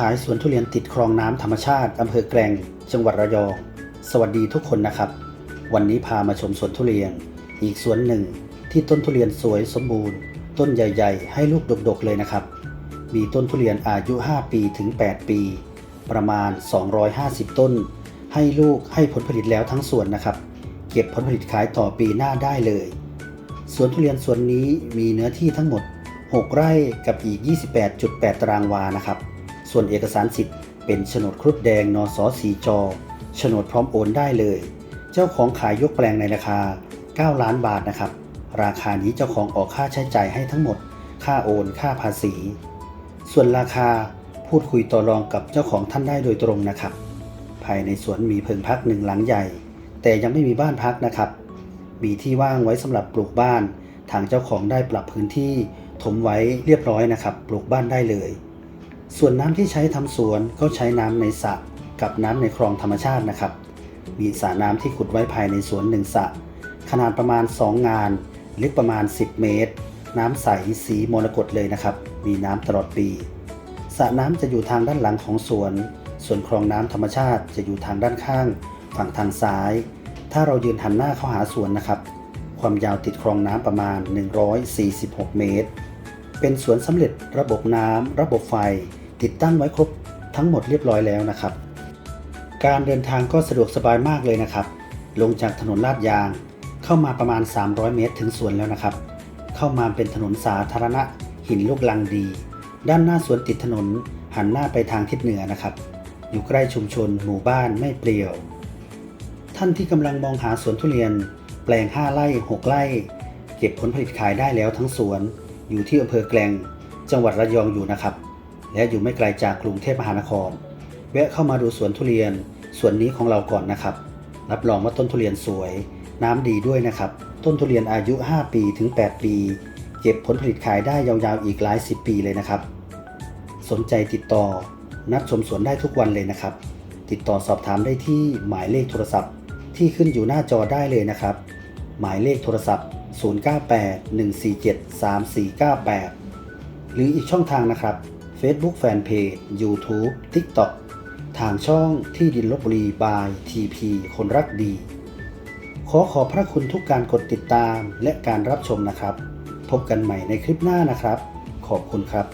ขายสวนทุเรียนติดคลองน้ำธรรมชาติอำเภอแกลงจังหวัดระยอง สวัสดีทุกคนนะครับ วันนี้พามาชมสวนทุเรียน อีกสวนหนึ่งที่ต้นทุเรียนสวยสมบูรณ์ ต้นใหญ่ ๆ ให้ลูกดกๆเลยนะครับ มีต้นทุเรียนอายุ 5 ปีถึง 8 ปี ประมาณ 250 ต้น ให้ลูกให้ผลผลิตแล้วทั้งสวนนะครับ เก็บผลผลิตขายต่อปีหน้าได้เลยสวนทุเรียนสวนนี้มีเนื้อที่ทั้งหมด 6 ไร่กับอีก 28.8 ตารางวานะครับ ส่วนเอกสารสิทธิ์เป็นโฉนดครุฑแดงนสสีจอโฉนดพร้อมโอนได้เลย เจ้าของขายยกแปลงในราคา 9 ล้านบาทนะครับ ราคานี้เจ้าของออกค่าใช้จ่ายให้ทั้งหมด ค่าโอน ค่าภาษี ส่วนราคาพูดคุยต่อรองกับเจ้าของท่านได้โดยตรงนะครับ ภายในสวนมีเพิงพักหนึ่งหลังใหญ่ แต่ยังไม่มีบ้านพักนะครับ มีที่ว่างไว้สำหรับปลูกบ้าน ทางเจ้าของได้ปรับพื้นที่ถมไว้เรียบร้อยนะครับ ปลูกบ้านได้เลย ส่วนน้ำที่ใช้ทำสวนก็ใช้น้ำในสระกับน้ำในคลองธรรมชาตินะครับ มีสระน้ำที่ขุดไว้ภายในสวนหนึ่งสระขนาดประมาณ 2 งาน ลึกประมาณ 10 เมตร น้ำใสสีมรกตเลยนะครับ มีน้ำตลอดปีสระน้ำจะอยู่ทางด้านหลังของสวน ส่วนคลองน้ำธรรมชาติจะอยู่ทางด้านข้าง ฝั่งทางซ้าย ถ้าเรายืนหันหน้าเข้าหาสวนนะครับ ความยาวติดคลองน้ำประมาณ 146 เมตร เป็นสวนสำเร็จระบบน้ำระบบไฟ ติดตั้งไว้ครบทั้งหมดเรียบร้อยแล้วนะครับ การเดินทางก็สะดวกสบายมากเลยนะครับ ลงจากถนนลาดยาง เข้ามาประมาณ 300 เมตรถึงสวนแล้วนะครับ เข้ามาเป็นถนนสาธารณะหินลูกลังดี ด้านหน้าสวนติดถนนหันหน้าไปทางทิศเหนือนะครับ อยู่ใกล้ชุมชน หมู่บ้านไม่เปลี่ยว ท่านที่กำลังมองหาสวนทุเรียน แปลง 5 ไร่ 6 ไร่ เก็บผลผลิตขายได้แล้วทั้งสวน อยู่ที่อำเภอแกลงจังหวัดระยองอยู่นะครับ และอยู่ไม่ไกลจากกรุงเทพมหานคร แวะเข้ามาดูสวนทุเรียนสวนนี้ของเราก่อนนะครับ รับรองว่าต้นทุเรียนสวย น้ำดีด้วยนะครับ ต้นทุเรียนอายุ 5 ปีถึง 8 ปี เก็บผลผลิตขายได้ยาวๆอีกหลาย 10 ปีเลยนะครับ สนใจติดต่อ นัดชมสวนได้ทุกวันเลยนะครับ ติดต่อสอบถามได้ที่หมายเลขโทรศัพท์ ที่ขึ้นอยู่หน้าจอได้เลยนะครับ หมายเลขโทรศัพท์ 0981473498 หรืออีกช่องทางนะครับ Facebook Fanpage YouTube TikTok ทางช่องที่ดินลบบุรีบาย TP คนรักดี ขอขอบพระคุณทุกการกดติดตามและการรับชมนะครับ พบกันใหม่ในคลิปหน้านะครับ ขอบคุณครับ